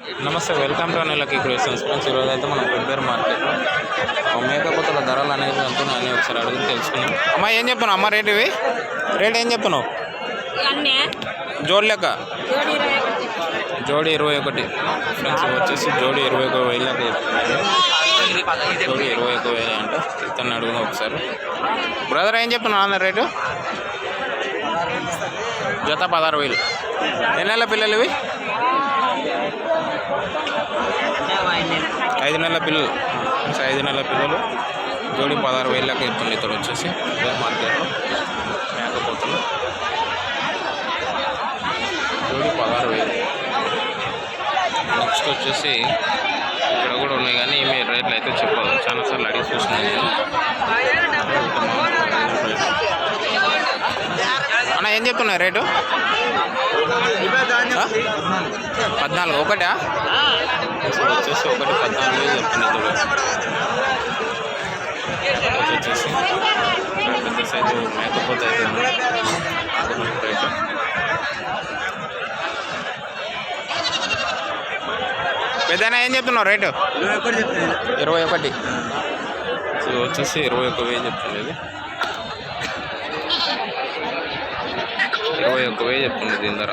నమస్తే welcome to Anilaki creations. Friends ఈరోజు అయితే మనం ప్రిపేర్ మార్కెట్లో మేకపోతుల ధరలు అనేది ఎంత అని ఒకసారి అడిగి తెలుసుకున్నాం అమ్మా ఏం చెప్తున్నావు? అమ్మ రేట్ ఇవి? రేట్ ఏం అన్నీ. జోడి లెక్క? జోడి ఇరవై ఒకటి. ఫ్రెండ్స్ వచ్చేసి జోడి ఇరవై ఒక వేలు లెక్క చెప్తున్నారు జోడి ఇరవై ఒక వేలు అంట ఇతన్ని అడుగుదాం ఒకసారి. బ్రదర్ ఏం చెప్తున్నావు? అన్న రేటు? జత పదహారు వేలు. ఎన్ని నెలల పిల్లలు ఇవి? ఐదు నెలల పిల్లలు. ఐదు నెలల పిల్లలు. జోడి పదహారు వేలు లెక్క ఇతడు వచ్చేసి. మార్కెట్లో మేకపోతులు జోడి పదహారు వేలు. నెక్స్ట్ వచ్చేసి ఇక్కడ కూడా ఉన్నాయి కానీ మీ రేట్లు అయితే చెప్పదు చాలా సార్లు అడిగి చూసినాను నేను. అన్న ఏం చెప్తున్నాయి రేటు? పద్నాలుగు ఒకటా? వచ్చేసి ఒకటి పద్నాలుగు చెప్తున్నా చెప్తున్నాయి వచ్చేసి పెద్ద సైజు మేకపోతే పెద్దనా ఏం చెప్తున్నావు రేటు? ఇరవై ఒకటి. సో వచ్చేసి ఇరవై ఒక వెయ్యి చెప్తుంది ఇరవై ఒక్క వెయ్యి చెప్తుంది దీని ధర.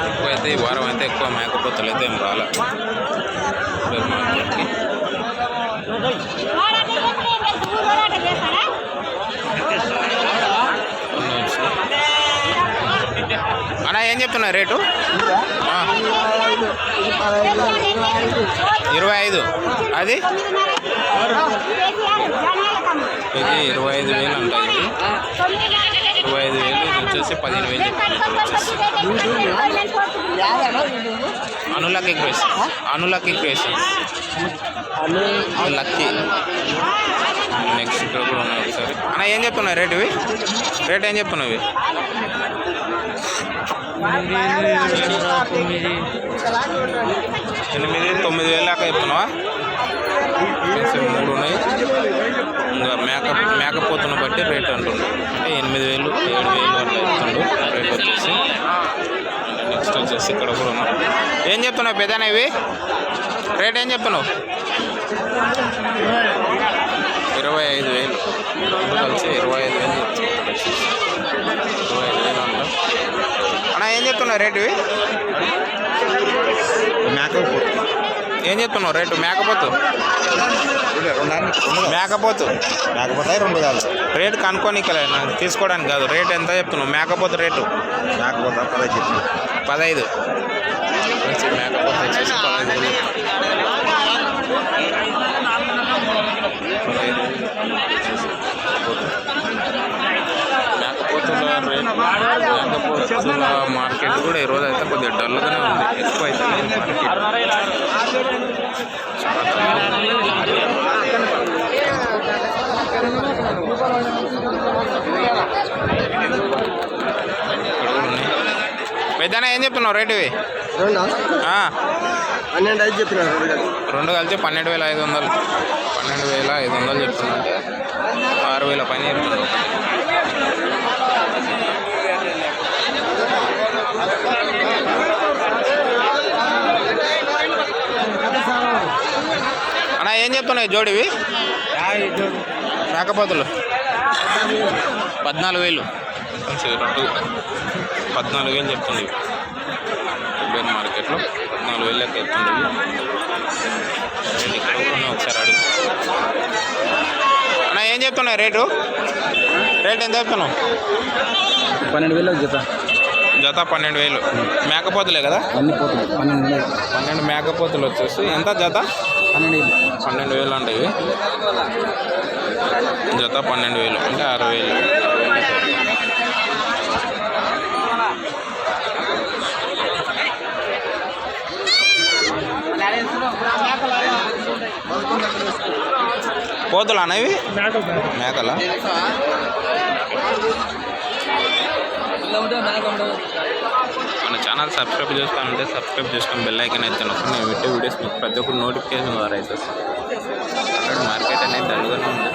ఎక్కువ అయితే ఈ వారం అయితే ఎక్కువ మేకపోతలు అయితే ఏం రాలే సూపర్ మార్కెట్కి కొన్ని వచ్చినాయి అన్న ఏం చెప్తున్నా రేటు? ఇరవై ఐదు. అది? ఇది ఇరవై ఐదు వేలు ఇది. ఇరవై ఐదు వేలు ఇది వచ్చేసి పదిహేను వేలు వచ్చేసి అనులక్ ఈక్వేషన్ అనులక్ ఈక్వేషన్ లక్కీ. నెక్స్ట్ ఇక్కడ కూడా ఉన్నాయి ఒకసారి. అన్న ఏం చెప్తున్నావు రేట్ ఇవి? రేట్ ఏం చెప్తున్నావు ఇవి ఎనిమిది తొమ్మిది వేలు దాకా చెప్తున్నావా? మూడు ఉన్నాయి ఇంకా మేక మేకపోతును బట్టి రేట్ అంటుండు. అంటే ఎనిమిది వేలు ఏడు వేలు అట్లా చెప్తుండు. రేట్ వచ్చేసి. నెక్స్ట్ వచ్చేసి ఇక్కడ కూడా ఉన్నాం. ఏం చెప్తున్నావు పెద్దనా ఇవి? రేట్ ఏం చెప్తున్నావు? ఇరవై ఐదు వేలు. కలిసి ఇరవై ఐదు వేలు ఇరవై ఐదు వేలు అంట అన్న ఏం చెప్తున్నావు రేటు? ఇవి ఏం చెప్తున్నావు రేటు? మేకపోతు. మేకపోతు. లేకపోతే రెండు కాదు. రేటు కనుక్కోనికలే నాకు తీసుకోవడానికి కాదు. రేట్ ఎంత చెప్తున్నావు? మేకపోతు రేటు. పదహైదు మేకపోతు వచ్చేసి పదహైదు పదహైదు మేకపోతుల రేట్ మేకపోతుల మార్కెట్ కూడా ఈరోజు అయితే కొద్దిగా డల్గానే ఉంది. ఎక్కువ అయితే పెద్దనా ఏం చెప్తున్నావు రేటు ఇవి? పన్నెండు ఐదు చెప్పినారు రెండు కలిసి. పన్నెండు వేల ఐదు వందలు. పన్నెండు వేల ఐదు వందలు చెప్తుందంటే ఆరు వేల పైన చెప్తుంది అన్న ఏం చెప్తున్నాయి జోడివి? మేకపోతులు పద్నాలుగు వేలు. రెండు. పద్నాలుగు వేలు చెప్తుంది. ఇవి. రిపేర్ మార్కెట్లో పద్నాలుగు వేలు లెక్క ఇక్కడ ఉన్నాయి, ఒకసారి అడుగు. అన్న ఏం చెప్తున్నాయి రేటు? రేట్ ఎంత చెప్తున్నావు? పన్నెండు వేలు జత జత పన్నెండు వేలు. మేకపోతులే కదా? అన్ని పన్నెండు వేలు. పన్నెండు మేకపోతులు వచ్చేసి. ఎంత జత? పన్నెండు వేలు. పన్నెండు వేలు అంటే ఇవి. జత పన్నెండు వేలు అంటే ఆరు వేలు. పోతులా ఇవి? మేకలా? మన ఛానల్ సబ్స్క్రైబ్ చేసుకోవాలంటే సబ్స్క్రైబ్ చేసుకొని బెల్ ఐకన్ అయితే నొక్కని నేను పెట్టే వీడియోస్ మీకు ప్రతి ఒక్కరు నోటిఫికేషన్ ద్వారా అయితే మార్కెట్ అనేది దండుగానే ఉంది.